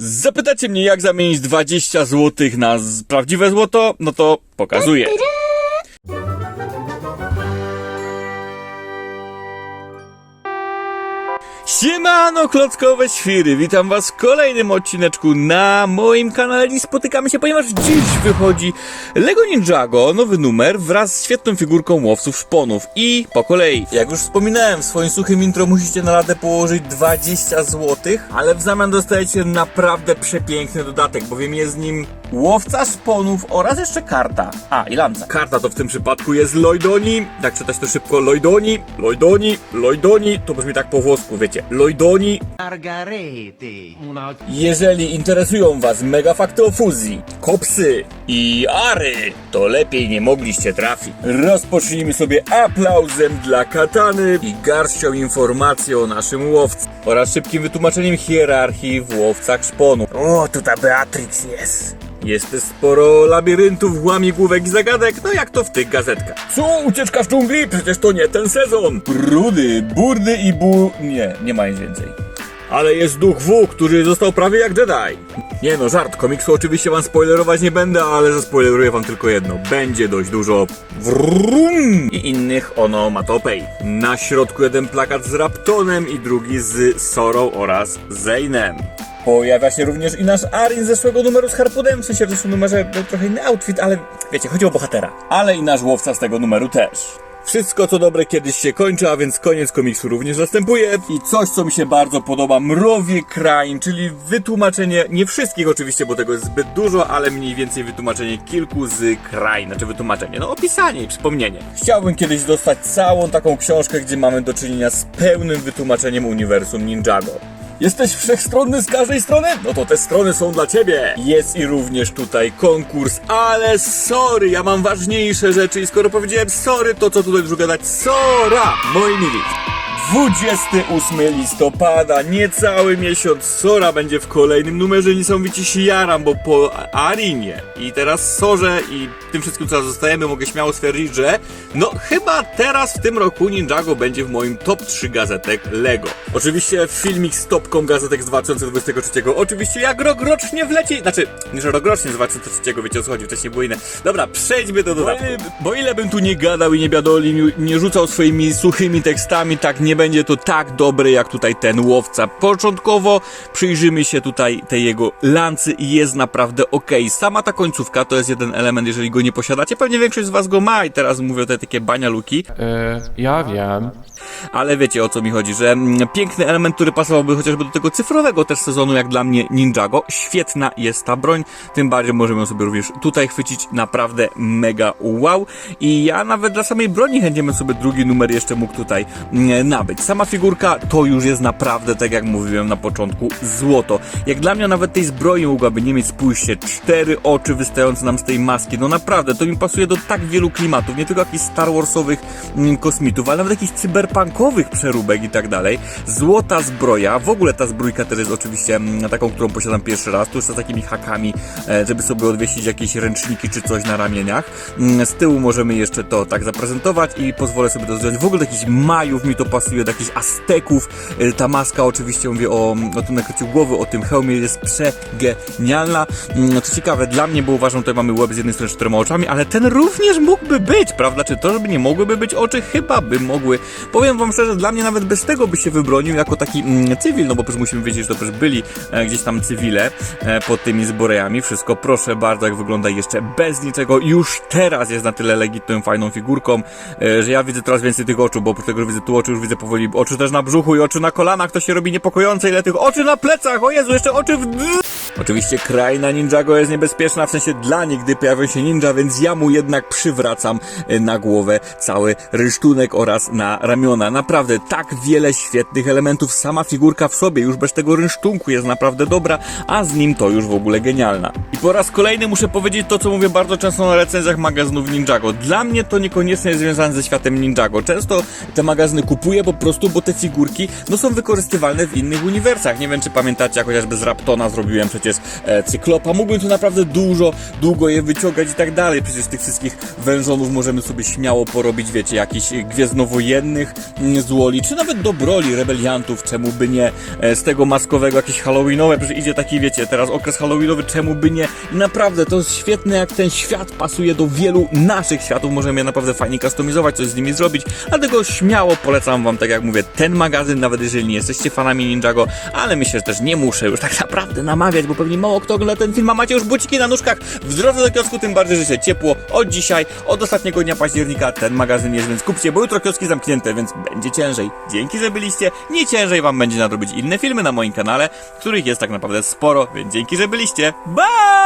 Zapytacie mnie, jak zamienić 20 zł na prawdziwe złoto? No to pokazuję. Siemano, klockowe świry! Witam was w kolejnym odcineczku na moim kanale i spotykamy się, ponieważ dziś wychodzi LEGO Ninjago, nowy numer wraz z świetną figurką łowców szponów. I po kolei, jak już wspominałem w swoim suchym intro, musicie na radę położyć 20 zł, ale w zamian dostajecie naprawdę przepiękny dodatek, bowiem jest nim łowca szponów oraz jeszcze karta. A, i lanca. Karta to w tym przypadku jest Lojdoni, tak czytać to szybko, Lojdoni, Lojdoni, Lojdoni, to brzmi tak po włosku, wiecie, Lojdoni. Margarete. Una Jeżeli interesują was mega fakty o fuzji, kopsy i ary, to lepiej nie mogliście trafić. Rozpocznijmy sobie aplauzem dla katany i garścią informacji o naszym łowcy oraz szybkim wytłumaczeniem hierarchii w łowcach szponu. O, tutaj Beatrix jest. Jest sporo labiryntów, łamigłówek i zagadek, no jak to w tych gazetkach. Co? Ucieczka w dżungli? Przecież to nie ten sezon! Brudy, burdy i bu... Nie, nie ma nic więcej. Ale jest duch W, który został prawie jak Jedi. Nie no, żart, komiksu oczywiście wam spoilerować nie będę, ale zaspoileruję wam tylko jedno. Będzie dość dużo wrum i innych onomatopej. Na środku jeden plakat z Raptonem i drugi z Sorą oraz Zaynem. Pojawia się również i nasz Arin z zeszłego numeru z Harpunem, w sensie w zeszłym numerze był trochę inny outfit, ale wiecie, chodzi o bohatera. Ale i nasz łowca z tego numeru też. Wszystko co dobre kiedyś się kończy, a więc koniec komiksu również następuje. I coś co mi się bardzo podoba, Mrowie Krain, czyli wytłumaczenie, nie wszystkich oczywiście, bo tego jest zbyt dużo, ale mniej więcej wytłumaczenie kilku z krain, znaczy wytłumaczenie, no opisanie i przypomnienie. Chciałbym kiedyś dostać całą taką książkę, gdzie mamy do czynienia z pełnym wytłumaczeniem uniwersum Ninjago. Jesteś wszechstronny z każdej strony? No to te strony są dla ciebie. Jest i również tutaj konkurs, ale sorry, ja mam ważniejsze rzeczy i skoro powiedziałem sorry, to co tutaj dużo gadać? Sora, moi mili. 28 listopada, niecały miesiąc, Sora będzie w kolejnym numerze, niesamowicie się jaram, bo po Arinie i teraz Sorze i tym wszystkim co zostajemy mogę śmiało stwierdzić, że no chyba teraz w tym roku Ninjago będzie w moim top 3 gazetek LEGO. Oczywiście filmik z topką gazetek z 2023, oczywiście jak rok rocznie wleci, znaczy nie że rok rocznie z 2003, wiecie o co chodzi, wcześniej było inne. Dobra, przejdźmy do dodatku. Bo ile, bo ile bym tu nie gadał i nie biadolił, nie rzucał swoimi suchymi tekstami, tak nie będzie to tak dobre jak tutaj ten łowca. Początkowo przyjrzymy się tutaj tej jego lancy i jest naprawdę ok. Sama ta końcówka to jest jeden element, jeżeli go nie posiadacie, pewnie większość z was go ma i teraz mówię te takie banialuki, E, ja wiem. ale wiecie o co mi chodzi, że mm, piękny element, który pasowałby chociażby do tego cyfrowego też sezonu, jak dla mnie Ninjago. Świetna jest ta broń, tym bardziej możemy ją sobie również tutaj chwycić, naprawdę mega wow. I ja nawet dla samej broni chętnie bym sobie drugi numer jeszcze mógł tutaj mm, nabyć. Sama figurka to już jest naprawdę, tak jak mówiłem na początku, złoto. Jak dla mnie nawet tej zbroi mogłaby nie mieć, spójrzcie, cztery oczy wystające nam z tej maski, no naprawdę, to mi pasuje do tak wielu klimatów, nie tylko jakichś Star Warsowych mm, kosmitów, ale nawet jakichś cyberpunkowych przeróbek i tak dalej. Złota zbroja, w ogóle ta zbrójka też jest oczywiście mm, taką, którą posiadam pierwszy raz, tu z takimi hakami, e, żeby sobie odwiesić jakieś ręczniki czy coś na ramieniach. Mm, Z tyłu możemy jeszcze to tak zaprezentować i pozwolę sobie to zdjąć. W ogóle do jakichś Majów mi to pasuje, do jakichś Azteków. E, Ta maska oczywiście, mówię o, o tym nakryciu głowy, o tym hełmie jest przegenialna. Mm, Co ciekawe, dla mnie, bo uważam, tutaj mamy łeb z jednej strony z czterema oczami, ale ten również mógłby być, prawda? Czy to, żeby nie mogłyby być oczy? Chyba by mogły. Powiem wam szczerze, dla mnie nawet bez tego by się wybronił jako taki mm, cywil, no bo przecież musimy wiedzieć, że to też byli e, gdzieś tam cywile e, pod tymi zbrojami. Wszystko proszę bardzo, jak wygląda jeszcze bez niczego. Już teraz jest na tyle legitną, fajną figurką, e, że ja widzę coraz więcej tych oczu, bo oprócz tego, że widzę tu oczy, już widzę powoli oczy też na brzuchu i oczy na kolanach, to się robi niepokojące, ile tych oczy na plecach, o Jezu, jeszcze oczy w... Oczywiście kraina Ninjago jest niebezpieczna, w sensie dla niej, gdy pojawią się ninja, więc ja mu jednak przywracam e, na głowę cały rysztunek oraz na ramiona. Naprawdę tak wiele świetnych elementów, sama figurka w sobie już bez tego rynsztunku jest naprawdę dobra, a z nim to już w ogóle genialna. I po raz kolejny muszę powiedzieć to, co mówię bardzo często na recenzjach magazynów Ninjago. Dla mnie to niekoniecznie jest związane ze światem Ninjago. Często te magazyny kupuję po prostu, bo te figurki no są wykorzystywalne w innych uniwersach. Nie wiem, czy pamiętacie, jak chociażby z Raptona zrobiłem przecież przecież e, Cyklopa. Mógłbym tu naprawdę dużo, długo je wyciągać i tak dalej. Przecież tych wszystkich wężonów możemy sobie śmiało porobić, wiecie, jakichś gwiezdnowojennych mm, złoli, czy nawet dobroli, rebeliantów, czemu by nie. E, z tego maskowego jakieś halloweenowe, przecież idzie taki, wiecie, teraz okres halloweenowy, czemu by nie. I naprawdę, to jest świetne, jak ten świat pasuje do wielu naszych światów. Możemy je naprawdę fajnie kustomizować, coś z nimi zrobić. Dlatego śmiało polecam wam, tak jak mówię, ten magazyn, nawet jeżeli nie jesteście fanami Ninjago, ale myślę, że też nie muszę już tak naprawdę namawiać, bo pewnie mało kto ogląda ten film, a macie już buciki na nóżkach w drodze do kiosku, tym bardziej, że się ciepło od dzisiaj, od ostatniego dnia października ten magazyn jest, więc kupcie, bo jutro kioski zamknięte, więc będzie ciężej. Dzięki, że byliście, nie ciężej wam będzie nadrobić inne filmy na moim kanale, których jest tak naprawdę sporo, więc dzięki, że byliście. Bye!